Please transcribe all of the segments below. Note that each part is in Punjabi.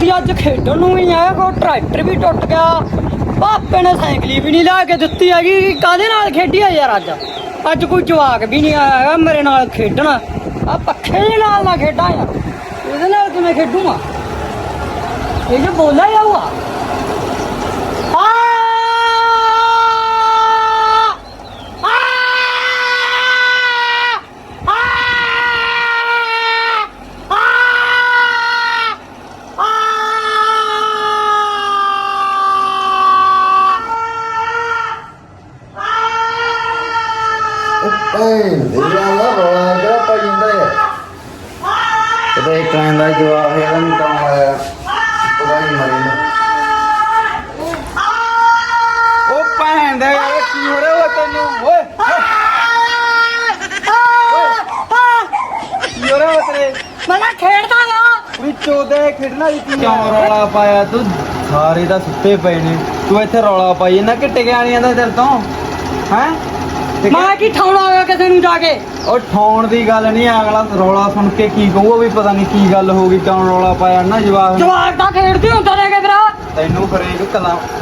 ਦੀ ਅੱਜ ਖੇਡਣ ਨੂੰ ਵੀ ਆਇਆ ਕੋ ਟਰੈਕਟਰ ਵੀ ਟੁੱਟ ਗਿਆ। ਪਾਪੇ ਨੇ ਸਾਈਕਲੀ ਵੀ ਨਹੀਂ ਲਾ ਕੇ ਦਿੱਤੀ ਹੈਗੀ। ਕਾਹਦੇ ਨਾਲ ਖੇਡੀ ਆ ਯਾਰ ਅੱਜ? ਅੱਜ ਕੋਈ ਜਵਾਕ ਵੀ ਨਹੀਂ ਆਇਆ ਹੈਗਾ ਮੇਰੇ ਨਾਲ ਖੇਡਣ। ਆ ਪੱਖੇ ਦੇ ਨਾਲ ਨਾ ਖੇਡਾਂ ਯਾਰ ਇਹਦੇ ਨਾਲ ਕਿਵੇਂ ਖੇਡੂਗਾ? ਇਹ ਜੋ ਬੋਲਾ ਜਾਊਗਾ ਆ ਭੈਣ ਦੇ ਯਾਰ ਰੋਲਾ ਕਿਹੜਾ ਪੈ ਜਾਂਦਾ ਹੈ ਕਦੇ ਕਹਿੰਦਾ ਜਵਾਬ ਹੈ ਨਹੀਂ ਕੰਮ ਆਇਆ ਪਤਾ ਨਹੀਂ ਮਰੀ ਨਾ ਉਹ ਭੈਣ ਦੇ ਯਾਰ ਕੀ ਹੋ ਰਿਹਾ ਵਾ ਤੈਨੂੰ ਓਏ ਕੀ ਹੋ ਰਿਹਾ ਵਾ ਤੇਰੇ ਮੈਂ ਖੇਡਦਾ ਆ ਵਿੱਚੋਂ ਦੇ ਖੇਡਣਾ ਵੀ ਕਿਉਂ ਰੌਲਾ ਪਾਇਆ ਤੂੰ? ਸਾਰੇ ਤਾਂ ਸੁੱਤੇ ਪਏ ਨੇ। ਤੂੰ ਇੱਥੇ ਰੌਲਾ ਪਾਈ ਨਾ ਕਿ ਟਿਕਿਆ ਨਹੀਂ ਜਾਂਦਾ ਤੇਰੇ ਤੋਂ? ਹੈ? ਮੈਂ ਕੀ ਠਾਉਣਾ ਹੋਇਆ ਕਿਸੇ ਨੂੰ ਜਾ ਕੇ? ਉਹ ਠਾਉਣ ਦੀ ਗੱਲ ਨਹੀਂ ਅਗਲਾ ਰੌਲਾ ਸੁਣ ਕੇ ਕੀ ਕਹੂਗਾ ਵੀ ਪਤਾ ਨਹੀਂ ਕੀ ਗੱਲ ਹੋ ਗਈ ਕਿਉਂ ਰੌਲਾ ਪਾਇਆ ਨਾ ਜਵਾਬ ਨੇ। ਜਵਾਕ ਤਾਂ ਖੇਡਦੇ ਹੁੰਦਾ ਰਹੇ ਕਿ ਵੀਰਾ ਤੈਨੂੰ ਕਰੇਕ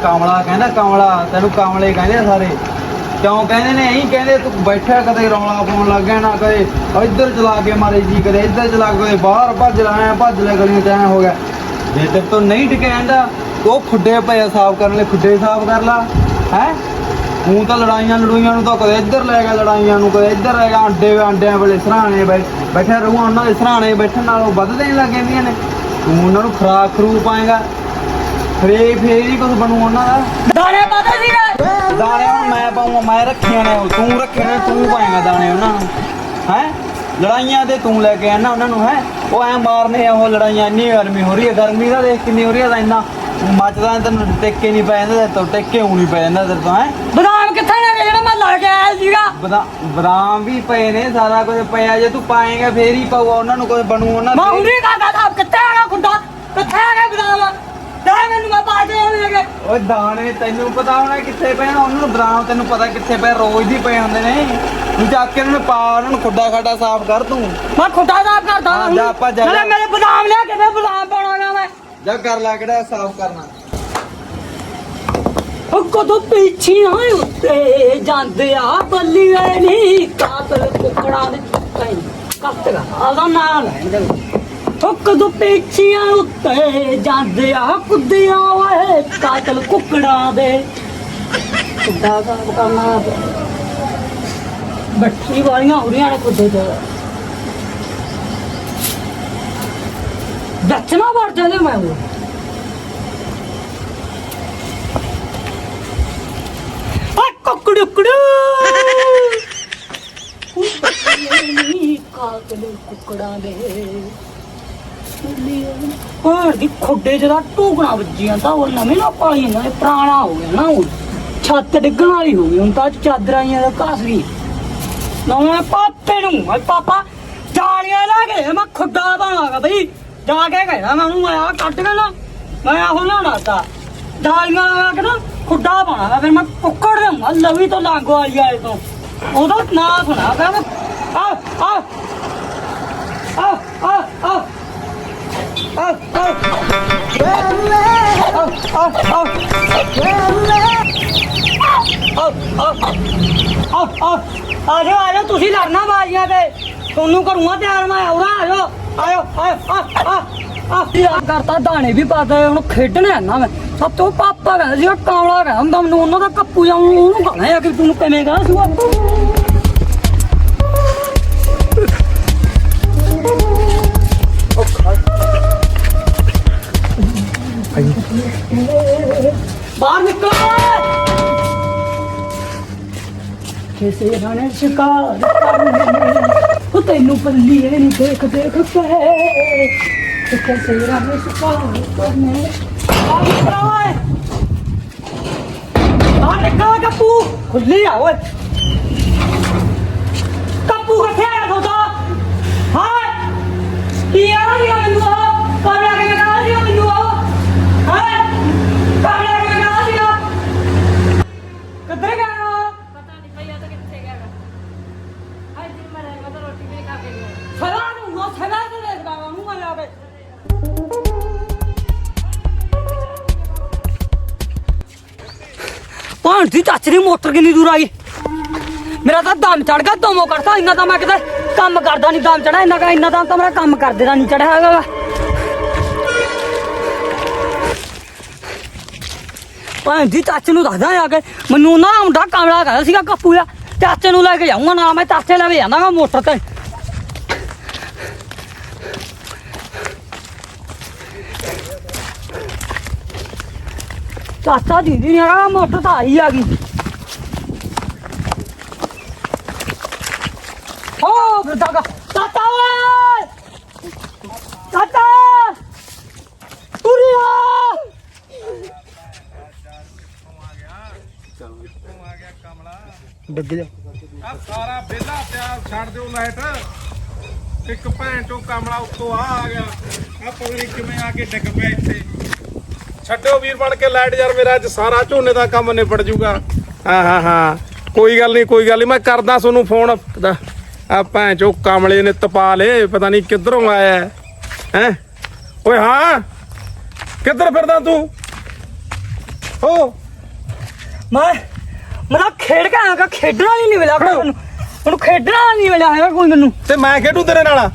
ਕਮਲਾ ਕਹਿੰਦਾ ਕਮਲਾ ਤੈਨੂੰ ਕਮਲੇ ਕਹਿੰਦੇ ਸਾਰੇ। ਕਿਉਂ ਕਹਿੰਦੇ ਨੇ? ਐਂ ਕਹਿੰਦੇ, ਤੂੰ ਬੈਠਾ ਕਦੇ ਰੌਲਾ ਪਾਉਣ ਲੱਗ ਗਿਆ ਨਾ ਕਦੇ ਇੱਧਰ ਚਲਾ ਕੇ ਮਾਰੇ ਜੀ, ਕਦੇ ਇੱਧਰ ਚਲਾ ਕੇ ਕਦੇ ਬਾਹਰ ਭੱਜ ਲਾਇਆ ਭੱਜ ਲੈ ਗਲੀਆਂ ਚ ਹੋ ਗਿਆ। ਜੇ ਤੇਰੇ ਤੋਂ ਨਹੀਂ ਟਿਕਿਆ ਜਾਂਦਾ, ਉਹ ਖੁੱਡੇ ਪਏ ਸਾਫ਼ ਕਰਨ ਲਈ, ਖੁੱਡੇ ਸਾਫ਼ ਕਰ ਲਾ, ਹੈ? ਹੂੰ ਤਾਂ ਲੜਾਈਆਂ ਲੜੂਈਆਂ ਨੂੰ ਤਾਂ ਕਦੇ ਇੱਧਰ ਲੈ ਗਿਆ, ਲੜਾਈਆਂ ਨੂੰ ਕਦੇ ਇੱਧਰ ਲੈ ਗਿਆ, ਆਂਡੇ ਆਂਡਿਆਂ ਵੇਲੇ ਸਰਾਣੇ ਬੈਠਾ ਰਹੂੰ ਉਹਨਾਂ ਦੇ ਸਰਾਣੇ ਬੈਠਣ ਨਾਲੋਂ ਵੱਧਦੇ ਨਹੀਂ ਲੱਗ ਜਾਂਦੀਆਂ ਨੇ। ਤੂੰ ਉਹਨਾਂ ਨੂੰ ਖਰਾਕ ਖਰੂ ਪਾਏਗਾ। ਫਰੇ, ਫੇਰ ਹੀ ਕੁਝ ਬਣੂ ਉਹਨਾਂ ਦਾ। ਦਾਣੇ ਪਤਾ ਸੀਗਾ। ਦਾਣੇ ਹੁਣ ਮੈਂ ਪਾਉਂਗਾ ਮੈਂ ਰੱਖੇ ਨੇ ਉਹ ਤੂੰ ਰੱਖੇ ਨੇ ਤੂੰ ਪਾਏਗਾ ਦਾਣੇ ਉਹਨਾਂ ਨੂੰ ਹੈ? ਲੜਾਈਆਂ ਤੇ ਤੂੰ ਲੈ ਕੇ ਆਣਾ ਉਹਨਾਂ ਨੂੰ ਹੈ? ਉਹ ਐ ਮਾਰਨੇ ਆ ਉਹ ਲੜਾਈਆਂ ਇੰਨੀ ਗਰਮੀ ਹੋ ਰਹੀ ਹੈ ਗਰਮੀ ਦਾ ਦੇਖ ਕਿੰਨੀ ਹੋ ਰਹੀ ਹੈ ਤਾਂ ਇੰਨਾ ਮੱਚਦਾ ਤੈਨੂੰ ਟਿੱਕੇ ਨਹੀਂ ਪੈ ਜਾਂਦਾ ਤੋ ਟਿੱਕੇ ਹੋਣੀ ਨਹੀਂ ਪੈ ਜਾਂਦਾ ਤੇਰੇ ਤੋਂ ਹੈ? ਬਦਾਮ ਕਿੱਥੇ ਨੇ ਜਿਹੜਾ ਮੈਂ ਲੈ ਕੇ ਆਇਆ ਸੀਗਾ? ਬਦਾਮ ਵੀ ਪਏ ਨੇ ਸਾਰਾ ਕੁਝ ਪਿਆ ਜੇ ਤੂੰ ਪਾਏਗਾ ਫੇਰ ਹੀ ਪਾਊਗਾ ਉਹਨਾਂ ਨੂੰ ਕੁਝ ਬਣੂ ਉਹਨਾਂ ਮੈਂ ਤੇ। ਹੁਣੀ ਤਾਂ ਕਿੱਥੇ ਆ ਗਿਆ ਖੁੰਡਾ? ਕਿੱਥੇ ਆ ਗਿਆ ਬਦਾਮ? ਦੇ ਮੈਨੂੰ ਮੈਂ ਪਾ ਕੇ ਆਉਣਗੇ ਓਏ ਦਾਣੇ ਤੈਨੂੰ ਪਤਾ ਹੋਣਾ ਕਿੱਥੇ ਪਏ ਨੇ ਉਹਨਾਂ ਬਦਾਮ ਤੈਨੂੰ ਪਤਾ ਕਿੱਥੇ ਪਏ ਰੋਜ਼ ਦੀ ਪਏ ਹੁੰਦੇ ਨੇ। ਤੂੰ ਜਾ ਕੇ ਉਹਨਾਂ ਪਾ ਉਹਨਾਂ ਨੂੰ ਖੁੱਡਾ ਖਾਡਾ ਸਾਫ਼ ਕਰ ਤੂੰ। ਮੈਂ ਖੁੰਡਾ ਸਾਫ਼ ਕਰਦਾ ਹਾਂ, ਜਾ ਆਪਾਂ ਜਾ। ਨਾਲੇ ਮੇਰੇ ਬਦਾਮ ਲਿਆ ਕੇ ਮੈਂ ਬਦਾਮ ਪਾਉਣਾ ਮੈਂ। ਜਾ ਕਰ ਲੈ ਕਿਹੜਾ ਸਾਫ਼ ਕਰਨਾ। ਉਹ ਕਦੋਂ ਪਿੱਛੀਆਂ ਉੱਤੇ ਜਾਂਦੇ ਆ ਬੱਲੀਏ ਨਹੀਂ ਕਾਤਲ ਕੁਕੜਾਂ ਦੇ ਕਈ ਕੱਟਗਾ ਆਦਾ ਨਾਲ ਹੈ ਉਹ ਕਦੋਂ ਪਿੱਛੀਆਂ ਉੱਤੇ ਜਾਂਦੇ ਆ ਕੁੱਦਿਆਂ ਓਏ ਕਾਤਲ ਕੁਕੜਾਂ ਦੇ। ਕੁੱਡਾ ਦਾ ਕਰਨਾ ਬੱਠੀ ਵਾਲੀਆਂ ਉਰੀਆਂ ਨੇ ਕੁੱਦੇ ਤੇ। ਦੱਸਣਾ ਵੜ ਜਾਂਦੇ ਮੈਂ ਉਹ। ਆ ਕੁਕੜੁਕੜੂ ਕਾਤਲ ਕੁਕੜਾਂ ਦੇ। ਹੋਰ ਦੀ ਖੁੱਡੇ ਜਿਹਦਾ ਟੂਕਣਾ ਵੱਜੀਆਂ ਤਾਂ ਉਹ ਨਵੇਂ ਨਾ ਪਾਲੀ ਨਾ, ਪੁਰਾਣਾ ਹੋ ਗਿਆ ਨਾ ਉਹ। ਛੱਤ ਡਿੱਗਣ ਵਾਲੀ ਹੋ ਗਈ, ਹੁਣ ਤਾਂ ਚਾਦਰਾਂ ਦਾ ਘਾਸ ਗਈ ਮੈਂ ਪਾਪੇ ਨੂੰ ਮੈਂ ਪਾਪਾ, ਜਾਲੀਆਂ ਲਾ ਕੇ ਮੈਂ, ਖੁੱਡਾ ਬਣਾਗਾ ਬਈ। ਜਾ ਕੇ ਕਹਿਣਾ ਮੈਂ ਉਹਨੂੰ, ਮੈਂ ਕੱਟ ਕੇ ਨਾ, ਮੈਂ ਆਹ ਲਾਉਣਾ ਤਾ ਜਾਲੀਆਂ ਲਾ ਕੇ ਨਾ, ਖੁੱਡਾ ਬਣਾਗਾ ਫਿਰ ਮੈਂ ਕੁੱਕੜ ਦਊਂਗਾ ਲਵੀ ਤੋਂ ਲਾਂਗੋ ਆਈ ਆਏ ਤੋਂ। ਉਹਦਾ ਨਾਂ ਸੁਣਾ ਕਹਿੰਦਾ ਆ ਆ ਆ ਆ ਆ। ਆ ਆ ਤੁਸੀਂ ਲੜਨਾ ਬਾਜੀਆਂ ਤੇ। ਤੁਹਾਨੂੰ ਕਰੂੰਗਾ ਤਿਆਰ ਮੈਂ ਆਉਣਾ ਆ ਆਇਓ ਆਇਓ ਆ ਕਰਤਾ ਦਾਣੇ ਵੀ ਪਾਦਾ ਹੁਣ ਖੇਡਣ ਆਣਾ ਮੈਂ। ਸਭ ਤੋਂ ਪਾਪਾ ਕਹਿੰਦਾ ਸੀ ਕਾਵਲਾ ਕਹਿੰਦਾ ਮੈਨੂੰ ਉਹਨਾਂ ਦਾ ਕੱਪੂ ਜਾਂ ਉਹਨੂੰ ਕਹਣਾ ਆ ਕਿ ਤੂੰ ਕਿਵੇਂ ਕਹਾਂ ਸੀ ਕਿਸੇ ਰਾਣੇ ਸ਼ਿਕਾਰ ਕਰਨੇ। ਉਹ ਤੈਨੂੰ ਪੱਲੀ ਇਹ ਨਹੀਂ ਦੇਖ ਦੇਖ ਕੇ। ਕਿਸੇ ਰਾਣੇ ਸ਼ਿਕਾਰ ਕਰਨੇ। ਆ ਨਿਕਲ ਓਏ। ਆ ਕੱਪੂ। ਖੁੱਲੀ ਆ ਓਏ। ਕੱਪੂ ਕਿੱਥੇ ਆ ਤੁਹਾਡਾ? ਹਾਂ। ਕੀ ਆ ਰਹੀ ਮੈਨੂੰ? ਭਾਂ ਦੀ ਚਾਚੇ ਦੀ ਮੋਟਰ ਕਿੰਨੀ ਦੂਰ ਆ ਗਈ? ਮੇਰਾ ਤਾਂ ਦਮ ਚੜ ਗਿਆ ਤੋਮੋ ਕਰਤਾ ਇੰਨਾ ਤਾਂ ਮੈਂ ਕਿਤੇ ਕੰਮ ਕਰਦਾ ਨਹੀਂ ਦਮ ਚੜਾ ਇੰਨਾ ਕਾ ਇੰਨਾ ਤਾਂ ਤਾਂ ਮੇਰਾ ਕੰਮ ਕਰਦੇ ਦਾ ਨਹੀਂ ਚੜਿਆ ਹੈਗਾ ਗਾ। ਭਾਂ ਦੀ ਚਾਚੇ ਨੂੰ ਦੱਸਦਾ ਆ ਕੇ, ਮੈਨੂੰ ਨਾ ਮੁੰਡਾ ਕਮਲਾ ਕਹਿੰਦਾ ਸੀਗਾ, ਕੱਪੂ ਆ ਚਾਚੇ ਨੂੰ ਲੈ ਕੇ ਜਾਊਂਗਾ, ਨਾ ਮੈਂ ਚਾਚੇ ਲੈ ਕੇ ਜਾਵਾਂਗਾ ਮੋਟਰ ਤੇ। ਚਾਚਾ ਦੀਦੀ ਨੇ ਆ ਮੋਟਰ ਤਾਂ ਆਈ ਆ ਗਈ। ਓ ਫਿਰਦਾਗਾ ਚਾਚਾ ਓਏ! ਚਾਚਾ! ਉਰੀਆ ਡੱਗ ਜਾ। ਆ ਸਾਰਾ ਵਿਹਲਾ ਪਿਆ ਛੱਡ ਦਿਓ ਲਾਈਟ। ਇੱਕ ਭੈਣ ਚੋਂ ਕਮਲਾ ਉੱਤੋਂ ਆ ਆ ਗਿਆ। ਆ ਪਗੜੀ ਕਿਵੇਂ ਆ ਕੇ ਡਿੱਗ ਪਿਆ ਇੱਥੇ। ਛੱਡਿਓ ਵੀਰ ਬਣ ਕੇ ਲਾਈਟ ਯਾਰ ਮੇਰਾ ਅੱਜ ਸਾਰਾ ਝੋਨੇ ਦਾ ਕੰਮ ਨਿਬੜ ਜੂਗਾ। ਹਾਂ ਹਾਂ ਹਾਂ। ਕੋਈ ਗੱਲ ਨਹੀਂ ਕੋਈ ਗੱਲ ਨਹੀਂ ਮੈਂ ਕਰਦਾ ਤੁਹਾਨੂੰ ਫੋਨ ਆ ਭੈਣ ਚੋਂ ਕਮਲੇ ਨੇ ਤਪਾ ਲੇ ਪਤਾ ਨਹੀਂ ਕਿੱਧਰੋਂ ਆਇਆ ਹੈ। ਹੈਂ? ਓਏ ਹਾਂ। ਕਿੱਧਰ ਫਿਰਦਾ ਤੂੰ? ਓ ਮੈਂ ਮੇਰਾ ਖੇਡ ਕੇ ਆਗਾ ਖੇਡਣਾ ਨਹੀਂ ਨਹੀਂ ਮਿਲਿਆ ਕੋਈ ਮੈਨੂੰ। ਮੈਨੂੰ ਖੇਡਣਾ ਨਹੀਂ ਮਿਲਿਆ ਹੈਗਾ ਕੋਈ ਮੈਨੂੰ। ਤੇ ਮੈਂ ਖੇਡੂ ਤੇਰੇ ਨਾਲ?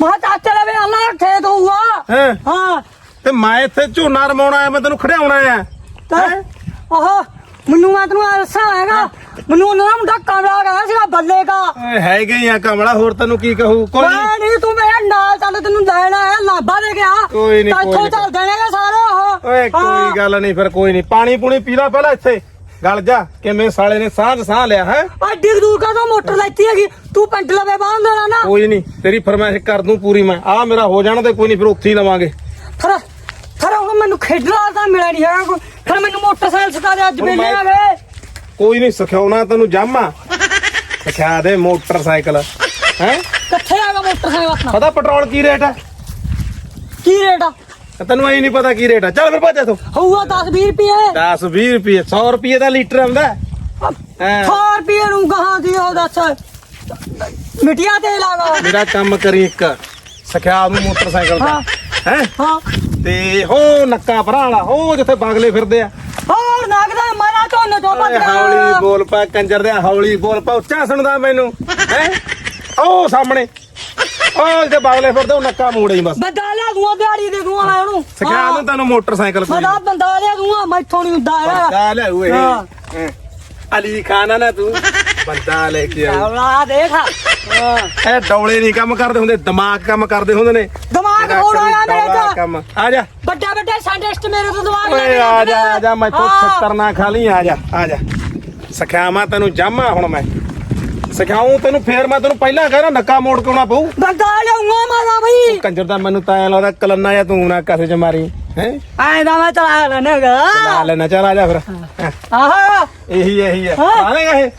ਮਾ ਚਾਚਾ ਲਵੇ ਅੱਲਾ ਖੇਤ ਹੋਊਗਾ ਹੈਂ? ਹਾਂ। ਤੇ ਮੈਂ ਇੱਥੇ ਝੋਨਾ ਰਮਾਉਣਾ ਆਇਆ ਮੈਂ ਤੈਨੂੰ ਖੜਿਆਉਣਾ ਆਇਆ। ਤੇ ਆਹ ਮੈਨੂੰ ਮੈਂ ਤੈਨੂੰ ਦੱਸਾਂ ਹੈਗਾ। ਮੈਨੂੰ ਉਹਨਾਂ ਦਾ ਮੁੰਡਾ ਕਮਲਾ ਕਹਿੰਦਾ ਸੀਗਾ ਬੱਲੇ ਦਾ। ਓਏ ਹੈਗੇ ਹੀ ਆ ਕਮਲਾ ਹੋਰ ਤੈਨੂੰ ਕੀ ਕਹੂ? ਕੋਈ ਨੀ। ਮੈਂ ਨਹੀਂ। ਤੂੰ ਮੇਰੇ ਨਾਲ ਚੱਲ ਤੈਨੂੰ ਲੈਣ ਆਇਆ ਲਾਭਾ ਦੇ ਗਿਆ ਕੋਈ ਨੀ, ਕੋਈ ਇੱਥੋਂ ਨੀ। ਨੇਗੇ ਸਾਰੇ ਉਹ। ਓਏ ਕੋਈ ਹਾਂ। ਗੱਲ ਨਹੀਂ ਫਿਰ ਕੋਈ ਨਹੀਂ। ਪਾਣੀ ਪੂਣੀ ਪੀ ਲੈ ਪਹਿਲਾਂ ਇੱਥੇ। ਗਲ ਜਾ ਕਿਵੇਂ ਸਾਲੇ ਨੇ ਸਾਂਝ ਸਾਹ ਲਿਆ ਹੈ? ਐਡੀ ਕੁ ਦੂਰ ਕਾ ਤਾਂ ਮੋਟਰ ਲੈਤੀ ਹੈਗੀ। ਤੂੰ ਪਿੰਡ ਲਵੇ ਬਾਹਰ ਦੇਣਾ ਨਾ। ਕੋਈ ਨਹੀਂ ਤੇਰੀ ਫਰਮਾਇਸ਼ ਕਰ ਦੂੰ ਪੂਰੀ ਮੈਂ। ਆ ਮੇਰਾ ਹੋ ਜਾਣਾ ਤੇ ਕੋਈ ਨਹੀਂ ਫਿਰ ਉੱਥੇ ਹੀ ਲਵਾਂਗੇ। ਫਿਰ ਹੁਣ ਮੈਨੂੰ ਖੇਡਣਾ ਤਾਂ ਮਿਲਿਆ ਨਹੀਂ ਹੈਗਾ ਕੋਈ। ਫਿਰ ਮੈਨੂੰ ਮੋਟਰਸਾਈਕਲ ਸਿਖਾ ਦੇ ਅੱਜ ਹੁਣ ਵੇਲੇ ਮੈਂ- ਆ ਗਏ ਕੋਈ ਨਹੀਂ ਸਿਖਾਉਣਾ ਤੈਨੂੰ ਜਾਮਾ ਸਿਖਾ ਦੇ ਮੋਟਰਸਾਈਕਲ। ਹੈ? ਕਿੱਥੇ ਆ ਗਿਆ ਮੋਟਰਸਾਈਕਲ ਆਪਣਾ? ਪਤਾ ਪੈਟਰੋਲ ਕੀ ਰੇਟ ਹੈ ਕੀ ਰੇਟ ਆ? ਤੈਨੂੰ ਐ ਨਹੀਂ ਪਤਾ ਕੀ ਰੇਟ ਹੈ ਚੱਲ ਫਿਰ ਭੱਜ ਇੱਥੋਂ। ਹੋਊਗਾ 10 20 ਰੁਪਏ। 10 20 ਰੁਪਏ 100 ਰੁਪਏ ਦਾ ਲੀਟਰ ਆਉਂਦਾ। ਹੈ। ਹੈਂ। 100 ਰੁਪਏ ਨੂੰ ਕਹਾਂ ਦੀ ਉਹ ਦੱਸ। ਮਿੱਟੀਆਂ ਤੇ ਲਾਗਾ ਮੇਰਾ ਕੰਮ ਕਰੀ ਇੱਕ। ਸਿਖਾ ਨੂੰ ਮੋਟਰਸਾਈਕਲ ਦਾ। ਹਾਂ। ਹੈ? ਹਾਂ। ਤੇ ਹੋ ਨੱਕਾ ਭਰਾ ਵਾਲਾ ਹੋ ਜਿੱਥੇ ਬਾਗਲੇ ਫਿਰਦੇ ਆ। ਹੋਰ ਨਾਗਦਾ ਮਾਰਾ ਝੋਨੇ ਤੋਂ ਓਏ ਹੌਲੀ ਬੋਲ ਪਾ ਕੰਜਰ ਦੇ ਹੌਲੀ ਬੋਲ ਪਾ ਉੱਚਾ ਸੁਣਦਾ ਮੈਨੂੰ ਹੈ? ਉਹ ਸਾਹਮਣੇ। ਉਹ ਜਿੱਥੇ ਬਾਗਲੇ ਫਿਰਦੇ ਉਹ ਨੱਕਾ ਮੋੜੇ ਹੀ ਬਸ। ਬੰਦਾ ਲਿਆ ਦੂਆ ਦਿਹਾੜੀ ਦੇ ਦੂਆ ਮੈਂ ਉਹਨੂੰ। ਸਿਖਾ ਦੂੰ ਤੈਨੂੰ ਮੋਟਰਸਾਈਕਲ ਮੈਂ ਤਾਂ ਬੰਦਾ ਲਿਆ ਦੂਆ ਮੈਥੋਂ ਨਹੀਂ ਹੁੰਦਾ ਹੈਗਾ। ਬੰਦਾ ਲੈ ਓਏ। ਹਾਂ। ਹੈਂ। ਅਲੀ ਖਾਨ ਨਾ ਤੂੰ ਬੰਦਾ ਲੈ ਕੇ ਆ ਆਉਲਾ ਦੇਖ। ਹਾਂ। ਇਹ ਡੌਲੇ ਨਹੀਂ ਕੰਮ ਕਰਦੇ ਹੁੰਦੇ ਦਿਮਾਗ ਕੰਮ ਕਰਦੇ ਹੁੰਦੇ ਨੇ। ਦਿਮਾਗ ਤੇਰਾ ਹੋਰ ਆਇਆ ਕਰੀ ਮੇਰੇ ਡੌਲਾ ਚ ਕੰਮ। ਆ ਜਾ। ਵੱਡਾ ਵੱਡਾ ਸਾਇੰਟਿਸਟ ਮੇਰੇ ਤੋਂ ਦਿਮਾਗ ਓਏ ਆ ਜਾ ਆ ਜਾ ਮੈਂ ਤੋਂ ਹਾਂ। ਛੱਤਰ ਨਾ ਖਾ ਲਈ ਆ ਜਾ ਆ ਜਾ। ਸਿਖਾਵਾਂ ਤੈਨੂੰ ਜਾਮਾ ਹੁਣ ਮੈਂ। ਸਿਖਾਉਂ ਤੈਨੂੰ ਫੇਰ ਮੈਂ ਤੈਨੂੰ ਪਹਿਲਾਂ ਕਹਿ ਰਿਹਾ ਨੱਕਾ ਮੋੜ ਕੇ ਆਉਣਾ ਪਊ। ਬੰਦਾ ਲਿਆਉਂਗਾ ਮਾਰਾ ਬਈ। ਕੰਜਰ ਦਾ ਮੈਨੂੰ ਤਾਂ ਐਂ ਲੱਗਦਾ ਕਲੰਨਾ ਜਾਂ ਤੂੰ ਨਾ ਕਸੇ ਚ ਮਾਰੀ ਹੈ? ਐਂ ਦਾ ਮੈਂ ਚਲਾ ਲੈਣਾਗਾ। ਲਾ ਲੈਣਾ ਚੱਲ ਆ ਜਾ ਫਿਰ। ਹੈਂ, ਆਹਾ। ਇਹੀ ਇਹੀ ਹੈ। ਹਾਂ। ਆਵੇਂਗਾ ਇਹ?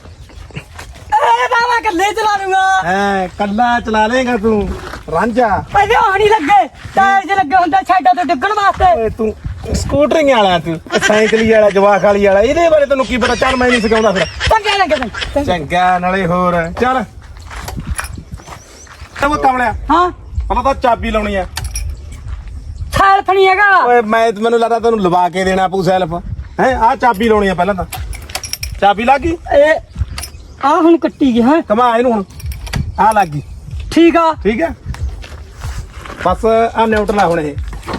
ਇਹ ਤਾਂ ਮੈਂ ਕੱਲੇ ਚਲਾ ਲੂੰਗਾ। ਹੈ ਕੱਲਾ ਚਲਾ ਲੇਗਾ ਤੂੰ। ਰਾਂਝਾ। ਪਹਿਲੇ ਹੋਣ ਹੀ ਲੱਗੇ ਟਾਇਰ 'ਚ ਲੱਗੇ ਹੁੰਦਾ ਛੱਡਾਂ ਤੋਂ ਡਿੱਗਣ ਵਾਸਤੇ। ਓਏ ਤੂੰ ਸਕੂਟਰਿੰਗ ਵਾਲਾ ਤੂੰ ਸਾਈਕਲੀ ਵਾਲਾ ਜਵਾਕ ਵਾਲੀ ਵਾਲਾ ਇਹਦੇ ਬਾਰੇ ਤੈਨੂੰ ਕੀ ਪਤਾ? ਚੱਲ ਮੈਂ ਨਹੀਂ ਸਿਖਾਉਂਦਾ ਫਿਰ। ਚੰਗੇ ਲੱਗੇ ਤੈਨੂੰ। ਚੰਗਾ। ਨਾਲੇ ਹੋਰ ਚੱਲ। ਤੇ ਉਹ ਕਮਲਿਆ ਹਾਂ? ਪਹਿਲਾਂ ਤਾਂ ਚਾਬੀ ਲਾਉਣੀ ਆ। ਸੈਲਫ ਨਹੀਂ ਹੈਗਾ। ਓਏ ਮੈਂ ਮੈਨੂੰ ਲੱਗਦਾ ਤੈਨੂੰ ਲਵਾ ਕੇ ਦੇਣਾ ਪਊ ਸੈਲਫ। ਹੈ ਆ ਚਾਬੀ ਲਾਉਣੀ ਆ ਪਹਿਲਾਂ ਤਾਂ। ਚਾਬੀ ਲੱਗ ਗਈ? ਇਹ ਆ ਹੁਣ ਕੱਟੀ ਗਿਆ ਹੈ? ਕਮਾ ਇਹਨੂੰ ਹੁਣ। ਆ ਲੱਗ ਗਈ। ਠੀਕ ਆ। ਠੀਕ ਹੈ ਬਸ ਆ ਨਿਊਟਰਲ ਆ ਹੁਣ ਇਹ।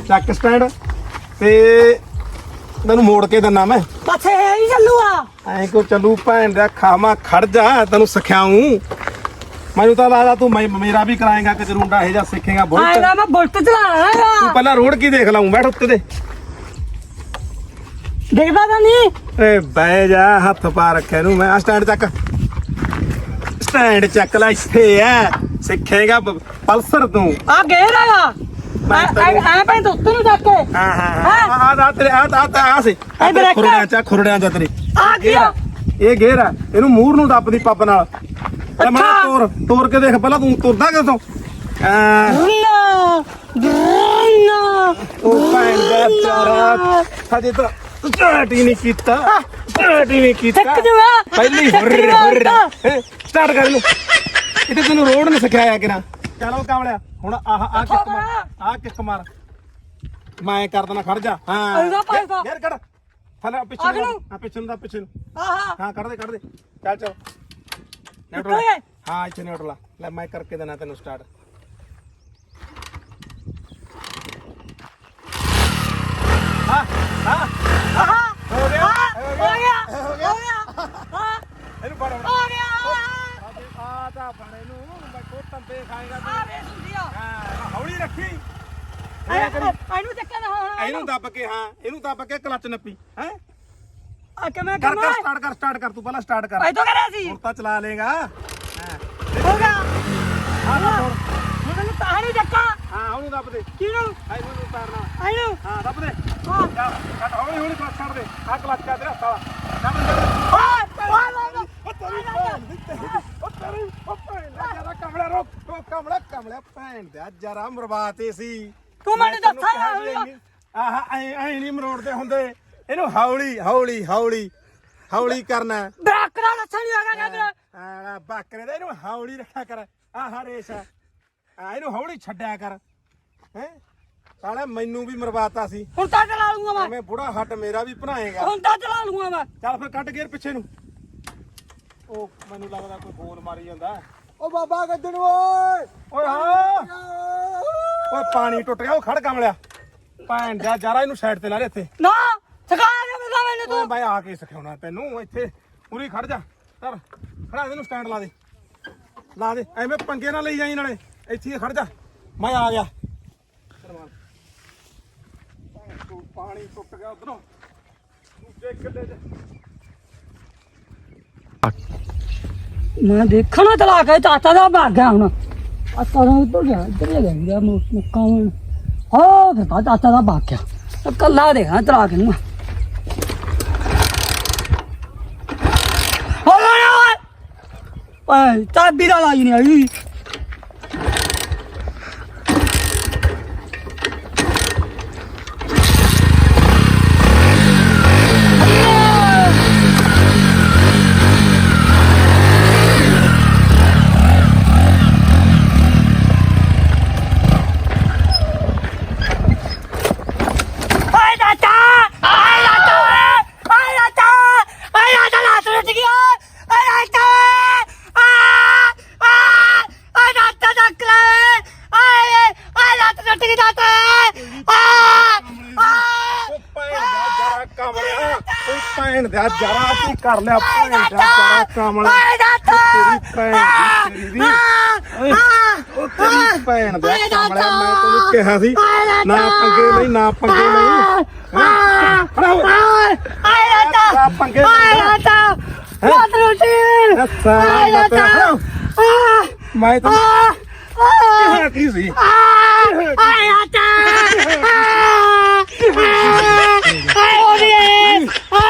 ਚੱਕ ਸਟੈਂਡ ਤੇ ਤੈਨੂੰ ਮੋੜ ਕੇ ਦਿੰਨਾ ਮੈਂ। ਬਸ ਇਹ ਹੀ ਚੱਲੂਆ ਐਂ ਕੋ ਚੱਲੂ ਭੈਣ ਦਾ ਖਾਮਾ ਖੜ ਜਾ ਤੈਨੂੰ ਸਿਖਾਉਂ ਮੈਨੂੰ ਤਾਂ ਲੱਗਦਾ ਤੂੰ ਮੈਂ- ਮੇਰਾ ਵੀ ਕਰਾਏਗਾ ਕਿ ਜਰੂੰਡਾ ਇਹ ਜਾਂ ਸਿੱਖੇਗਾ ਬੁਲਟ। ਆਏਗਾ ਮੈਂ ਬੁਲਟ ਚਲਾਣਾ ਤੂੰ ਹੈਗਾ ਪਹਿਲਾਂ ਰੋਡ ਕੀ ਦੇਖ ਲਾਉਂ ਬੈਠ ਉੱਤੇ ਦੇ। ਦੇਖਦਾ ਤਾਂ ਨਹੀਂ। ਏ ਬਹਿ ਜਾ ਹੱਥ ਪਾ ਰੱਖਿਆ ਨੂੰ ਮੈਂ। ਆ ਸਟੈਂਡ ਚੱਕ। ਸਟੈਂਡ ਚੱਕ ਲੈ ਇੱਥੇ ਐ ਸਿੱਖੇਗਾ ਬ- ਪਲਸਰ ਤੂੰ। ਆ ਗੇਰ ਹੈਗਾ ਮੈਂ ਐ ਪੈ ਉੱਤੇ ਨੂੰ ਜਾ ਕੇ। ਹਾਂ ਹਾਂ ਹਾਂ। ਆ ਆ ਤੇਰੇ ਆ ਆ ਆ ਸੇ। ਇਹ ਬ੍ਰੇਕ। ਖੁਰੜਿਆਂ ਚ ਖੁਰੜਿਆਂ ਚ ਤੇਰੇ। ਆ ਗਿਆ ਇਹ ਗੇਰ ਆ। ਇਹਨੂੰ ਮੂਰ ਨੂੰ ਦੱਬਦੀ ਪੱਪ ਨਾਲ। ਤੇ ਮੈਂ ਅੱਛਾ। ਤੋਰ ਤੋਰ ਕੇ ਦੇਖ ਪਹਿਲਾਂ ਤੂੰ ਤੁਰਦਾ ਕਿਦੋਂ ਆ ਨਾ ਨਾ ਉਹ ਭੈਣ ਦਾ ਚਾਰਾ। ਹਜੇ ਤਾਂ ਸਟਾਰਟ ਹੀ ਨਹੀਂ ਕੀਤਾ ਸਟਾਰਟ ਹੀ ਨਹੀਂ ਕੀਤਾ। ਸਿੱਖ ਜੂਗਾ। ਪਹਿਲੀ ਸਿੱਖ ਹੁਰ ਜੂਗਾ ਹੁਰ ਤਾਂ। ਸਟਾਰਟ ਕਰ ਲੂ ਇਹ ਤੈਨੂੰ ਰੋਡ ਨੇ ਸਿਖਾਇਆ ਕਿਰਾ ਚਲੋ ਕਾਮਲਿਆ ਹੁਣ ਆਹ ਆ ਕਿੱਕ ਮਾਰ ਆ ਕਿੱਕ ਮਾਰ। ਮੈਂ ਕਰ ਦੇਣਾ ਖੜ ਜਾ। ਹਾਂ। ਗੇਰ ਕੱਢ ਥੱਲੇ ਪਿੱਛੇ ਅਗਲੇ ਨੂੰ? ਹਾਂ ਪਿੱਛੇ ਨੂੰ ਦਾ ਪਿੱਛੇ ਨੂੰ। ਆਹਾ ਹਾਂ ਕੱਢ ਦੇ ਕੱਢ ਦੇ। ਚੱਲ ਚੱਲ। ਨਿਊਟਰਲ ਹੈ? ਇੱਥੇ ਨਿਊਟਰਲ ਆ। ਲੈ ਮੈਂ ਕਰਕੇ ਦੇਣਾ ਤੈਨੂੰ ਸਟਾਰਟ ਹਾਂ ਹਾਂ ਆਹਾ ਹੋ ਗਿਆ ਹੋ ਗਿਆ ਹੋ ਗਿਆ। ਹਾਂ। ਇਹਨੂੰ ਫੜ ਹੋ ਗਿਆ। ਆ ਤਾਂ ਫੜ ਇਹਨੂੰ ਮੈਂ ਕੋਟਨ ਤੇ ਖਾਏਗਾ ਆ ਵੇ ਸੁਣਿਆ ਹਾਂ ਹੌਲੀ ਰੱਖੀ। ਇਹਨੂੰ ਚੱਕਰ ਹੋਣਾ ਇਹਨੂੰ ਦੱਬ ਕੇ ਹਾਂ ਇਹਨੂੰ ਦੱਬ ਕੇ ਕਲੱਚ ਨੱਪੀ ਹੈ। ਆ ਕਿਵੇਂ ਕਰ ਕਰਨਾ? ਕਰ ਸਟਾਰਟ ਕਰ ਸਟਾਰਟ ਕਰ ਤੂੰ ਪਹਿਲਾਂ ਸਟਾਰਟ ਕਰ। ਐ ਤਾਂ ਕਰਿਆ ਸੀ? ਹੁਣ ਤਾਂ ਚਲਾ ਲੇਗਾ ਹਾਂ ਹੋ ਗਿਆ। ਹਾਂ ਹਾਂ ਹੁਣ ਮੈਨੂੰ ਤਾਂ ਨਹੀਂ ਚੱਕਾ। ਹਾਂ ਉਹਨੂੰ ਦੱਬ ਦੇ। ਕਿਹਨੂੰ? ਹਾਂ ਇਹਨੂੰ ਉਤਾਰਨਾ ਇਹਨੂੰ? ਹਾਂ ਦੱਬ ਦੇ। ਹਾਂ। ਜਾ ਕੱਟ ਹੌਲੀ ਹੌਲੀ ਕਲੱਚ ਛੱਡ ਦੇ। ਆ ਕਲੱਚ ਆ ਤੇਰਾ ਸਾਲਾ। ਦੱਬ ਜਰਾ ਮਰਵਾਤੇ ਸੀ ਤੂੰ ਮੈਨੂੰ ਦੱਸਾਂ ਆਹ ਐ ਐ ਨਹੀਂ ਮਰੋੜਦੇ ਹੁੰਦੇ। ਇਹਨੂੰ ਹੌਲੀ ਹੌਲੀ ਹੌਲੀ ਹੌਲੀ ਕਰਨਾ ਹੈ। ਬਰਾਕਰਾ ਲੱਛਣ ਨਹੀਂ ਹੋਗਾ ਕਹਿੰਦਾ ਆ ਬੱਕਰੇ ਦਾ ਇਹਨੂੰ ਹੌਲੀ ਰੱਖਿਆ ਕਰ। ਆਹ ਰੇਸ ਆ ਇਹਨੂੰ ਹੌਲੀ ਛੱਡਿਆ ਕਰ। ਹੈ? ਸਾਲਾ ਮੈਨੂੰ ਵੀ ਮਰਵਾਤਾ ਸੀ। ਹੁਣ ਤਾਂ ਚਲਾ ਲੂੰਗਾ ਮੈਂ। ਐਵੇਂ ਬੁੜਾ ਹੱਟ ਮੇਰਾ ਵੀ ਬਣਾਏਗਾ ਹੁਣ ਤਾਂ ਚਲਾ ਲੂੰਗਾ ਮੈਂ। ਚੱਲ ਫਿਰ ਕੱਟ ਗੇਰ ਪਿੱਛੇ ਨੂੰ। ਉਹ ਮੈਨੂੰ ਲੱਗਦਾ ਕੋਈ ਬੋਲ ਮਾਰੀ ਜਾਂਦਾ। ਓ ਬਾਬਾ ਗੱਜਣ ਓਏ। ਓਏ ਹਾਂ। ਓਏ ਪਾਣੀ ਟੁੱਟ ਗਿਆ। ਉਹ ਖੜ ਕਮਲਿਆ ਭੈਣ ਦਾ ਜਾਰਾ ਇਹਨੂੰ ਸਾਈਡ ਤੇ ਲਾ ਦੇ ਇੱਥੇ। ਨਾ ਸਿਖਾ ਦੇ ਮੈਨੂੰ ਮੈਨੂੰ ਓਏ ਤੂੰ। ਬਾਈ ਆ ਕੇ ਸਿਖਾਉਣਾ ਤੈਨੂੰ। ਇੱਥੇ ਉਰੀ ਖੜ ਜਾ। ਧਰ ਖੜਾ ਇਹਨੂੰ ਸਟੈਂਡ ਲਾ ਦੇ। ਲਾ ਦੇ। ਐਵੇਂ ਪੰਗੇ ਨਾ ਲਈ ਜਾਈ ਨਾਲੇ। ਇੱਥੇ ਹੀ ਖੜ ਜਾ। ਮੈਂ ਆ ਗਿਆ। ਪਾਣੀ ਟੁੱਟ ਗਿਆ ਉਧਰੋਂ। ਦੂਜੇ ਕਿੱਲੇ 'ਚ ਮੈਂ ਦੇਖਣਾ ਚਲਾ ਕੇ ਚਾਚਾ ਦਾ ਭਾਗ ਗਿਆ ਹੁਣ। ਆ ਤਾਂ ਉੱਧਰ ਗਿਆ, ਇੱਧਰ ਲੈ ਗਿਆ ਮੁੱਕਾ ਹੁਣ ਹੋ ਫਿਰ ਤਾਂ ਚਾਚਾ ਦਾ ਭਾਗ ਗਿਆ। ਕੱਲਾ ਦੇਖਣਾ ਚਲਾ ਕੇ ਨੂੰ ਓਏ ਚਾਬੀ ਦਾ ਲਾਈ ਨਹੀਂ ਆਈ ficar lá para caraca, mano. pai dar pai Vai dar tá. Ai, ai, ai, ai, ai, ai, ai, ai, ai, ai, ai, ai, ai, ai, ai,